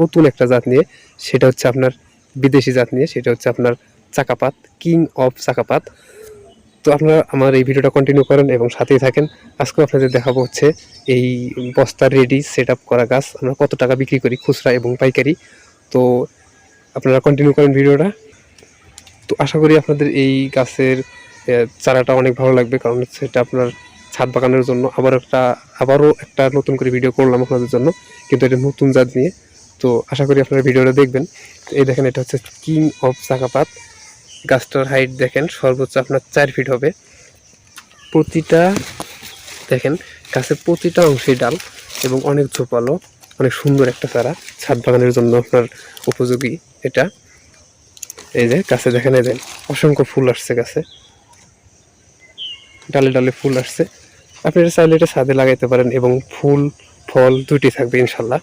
নতুন একটা জাত নিয়ে, সেটা হচ্ছে আপনার বিদেশি জাত নিয়ে, সেটা হচ্ছে আপনার চাকাপাত, কিং অফ চাকাপাত। তো আপনারা আমার এই ভিডিওটা কন্টিনিউ করেন এবং সাথেই থাকেন। আজকে আপনাদের দেখাবো হচ্ছে এই বস্তার রেডি সেট করা গাছ। আমরা কত টাকা বিক্রি করি? খুচরা এবং পাইকারি। তো আপনারা কন্টিনিউ করেন ভিডিওটা। তো আশা করি আপনাদের এই গাছের চারাটা অনেক ভালো লাগবে। কারণ এটা আপনার ছাদ বাগানের জন্য আবার একটা, আবারও একটা নতুন করে ভিডিও করলাম আপনাদের জন্য। কিন্তু এটা নতুন জাত নিয়ে। তো আশা করি আপনারা ভিডিওটা দেখবেন। এই দেখেন, এটা হচ্ছে কিং অফ চাকাপাত। গাছটার হাইট দেখেন, সর্বোচ্চ আপনার চার ফিট হবে। প্রতিটা, দেখেন, গাছের প্রতিটা অংশে ডাল এবং অনেক ঝোপালো, অনেক সুন্দর একটা চারা। ছাদ বাগানের জন্য আপনার উপযোগী এটা। এই যে গাছে দেখেন, এই দেন অসংখ্য ফুল আসছে গাছে। ডালে ডালে ফুল আসছে। আপনি এটা চাইলে এটা ছাদে লাগাইতে পারেন এবং ফুল, ফল দুটি থাকবে ইনশাল্লাহ।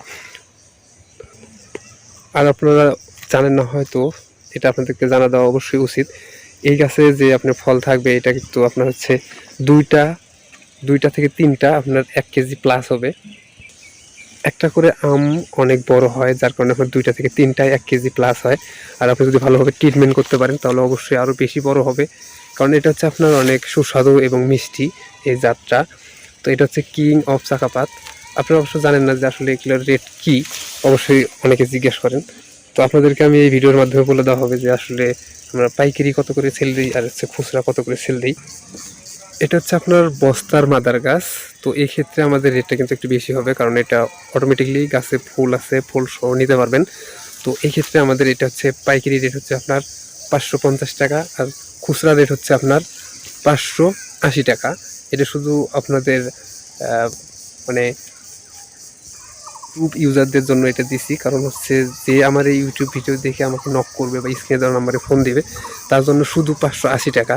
আর আপনারা জানেন না হয়তো, এটা আপনাদেরকে জানা দেওয়া অবশ্যই উচিত। এই গাছে যে আপনার ফল থাকবে, এটা কিন্তু আপনার হচ্ছে দুইটা দুইটা থেকে তিনটা আপনার এক কেজি প্লাস হবে। একটা করে আম অনেক বড় হয়, যার কারণে আপনার দুইটা থেকে তিনটায় এক কেজি প্লাস হয়। আর আপনি যদি ভালোভাবে ট্রিটমেন্ট করতে পারেন, তাহলে অবশ্যই আরও বেশি বড় হবে। কারণ এটা হচ্ছে আপনার অনেক সুস্বাদু এবং মিষ্টি এই জাতটা। তো এটা হচ্ছে কিং অফ চাকাপাত আপনারা অবশ্য জানেন না যে আসলে এগুলোর রেট কী অবশ্যই অনেকে জিজ্ঞেস করেন। তো আপনাদেরকে আমি এই ভিডিওর মাধ্যমে বলে দেওয়া হবে যে আসলে আমরা পাইকারি কত করে সেল দিই আর হচ্ছে খুচরা কত করে সেল দিই। এটা হচ্ছে আপনার বস্তার মাদার গাছ তো এই ক্ষেত্রে আমাদের রেটটা কিন্তু একটু বেশি হবে কারণ এটা অটোমেটিকলি গাছে ফুল আছে ফুল সহ নিতে পারবেন। তো এই ক্ষেত্রে আমাদের এটা হচ্ছে পাইকারি রেট হচ্ছে আপনার পাঁচশো পঞ্চাশ টাকা আর খুচরা রেট হচ্ছে আপনার পাঁচশো আশি টাকা। এটা শুধু আপনাদের আহ, মানে ইউজারদের জন্য এটা দিছি। কারণ হচ্ছে যে আমার এই ইউটিউব ভিডিও দেখে আমাকে নক করবে বা স্ক্রিনে দেওয়ার নাম্বারে ফোন দেবে, তার জন্য শুধু পাঁচশো আশি টাকা।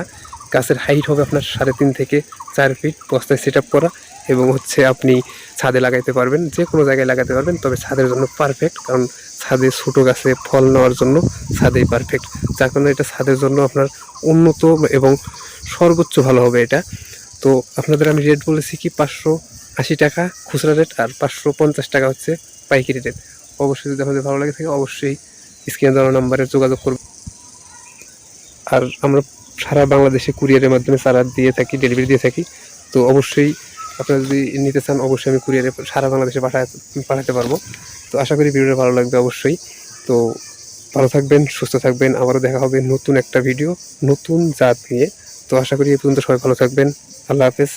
গাছের হাইট হবে আপনার সাড়ে তিন থেকে চার ফিট বস্তায় সেট আপ করা এবং হচ্ছে আপনি ছাদে লাগাইতে পারবেন যে কোনো জায়গায় লাগাতে পারবেন, তবে ছাদের জন্য পারফেক্ট কারণ ছাদে ছোটো গাছে ফল নেওয়ার জন্য ছাদেই পারফেক্ট যার কারণে এটা ছাদের জন্য আপনার উন্নত এবং সর্বোচ্চ ভালো হবে এটা। তো আপনাদের আমি রেট বলেছি কি পাঁচশো আশি টাকা খুচরা রেট আর পাঁচশো পঞ্চাশ টাকা হচ্ছে পাইকারি রেট অবশ্যই যদি আপনাদের ভালো লাগে থাকে, অবশ্যই স্ক্রিনে দেওয়া নাম্বারে যোগাযোগ করবেন আর আমরা সারা বাংলাদেশে কুরিয়ারের মাধ্যমে সারা দিয়ে থাকি ডেলিভারি দিয়ে থাকি। তো অবশ্যই আপনারা যদি নিতে চান, অবশ্যই আমি কুরিয়ারে সারা বাংলাদেশে পাঠাতে পাঠাতে পারব। তো আশা করি ভিডিওটা ভালো লাগবে অবশ্যই। তো ভালো থাকবেন, সুস্থ থাকবেন। আবারও দেখা হবে নতুন একটা ভিডিও নতুন জাত নিয়ে। তো আশা করি এই পর্যন্ত সবাই ভালো থাকবেন। আল্লাহ হাফেজ।